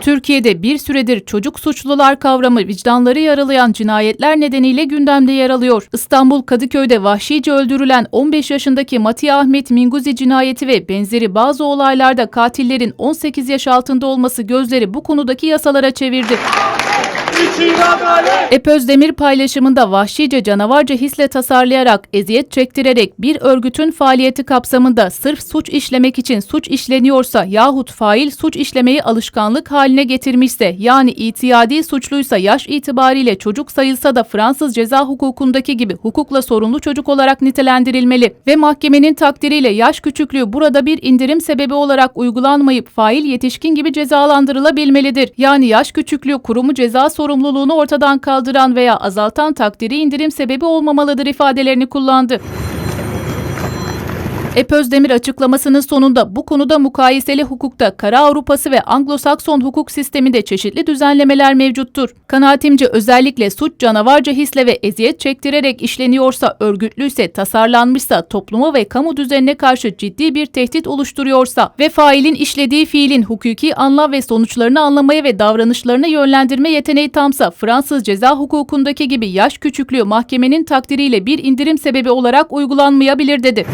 Türkiye'de bir süredir çocuk suçlular kavramı vicdanları yaralayan cinayetler nedeniyle gündemde yer alıyor. İstanbul Kadıköy'de vahşice öldürülen 15 yaşındaki Mati Ahmet Minguzi cinayeti ve benzeri bazı olaylarda katillerin 18 yaş altında olması gözleri bu konudaki yasalara çevirdi. Ep Özdemir paylaşımında vahşice canavarca hisle tasarlayarak, eziyet çektirerek bir örgütün faaliyeti kapsamında sırf suç işlemek için suç işleniyorsa yahut fail suç işlemeyi alışkanlık haline getirmişse yani itiyadi suçluysa yaş itibariyle çocuk sayılsa da Fransız ceza hukukundaki gibi hukukla sorumlu çocuk olarak nitelendirilmeli ve mahkemenin takdiriyle yaş küçüklüğü burada bir indirim sebebi olarak uygulanmayıp fail yetişkin gibi cezalandırılabilmelidir. Yani yaş küçüklüğü kurumu ceza sorumluluğunu ortadan kaldıran veya azaltan takdiri indirim sebebi olmamalıdır ifadelerini kullandı. Ep Özdemir açıklamasının sonunda bu konuda mukayeseli hukukta Kara Avrupası ve Anglo-Sakson hukuk sisteminde çeşitli düzenlemeler mevcuttur. Kanaatimce özellikle suç canavarca hisle ve eziyet çektirerek işleniyorsa, örgütlüyse, tasarlanmışsa, topluma ve kamu düzenine karşı ciddi bir tehdit oluşturuyorsa ve failin işlediği fiilin hukuki anlam ve sonuçlarını anlamaya ve davranışlarını yönlendirme yeteneği tamsa Fransız ceza hukukundaki gibi yaş küçüklüğü mahkemenin takdiriyle bir indirim sebebi olarak uygulanmayabilir dedi.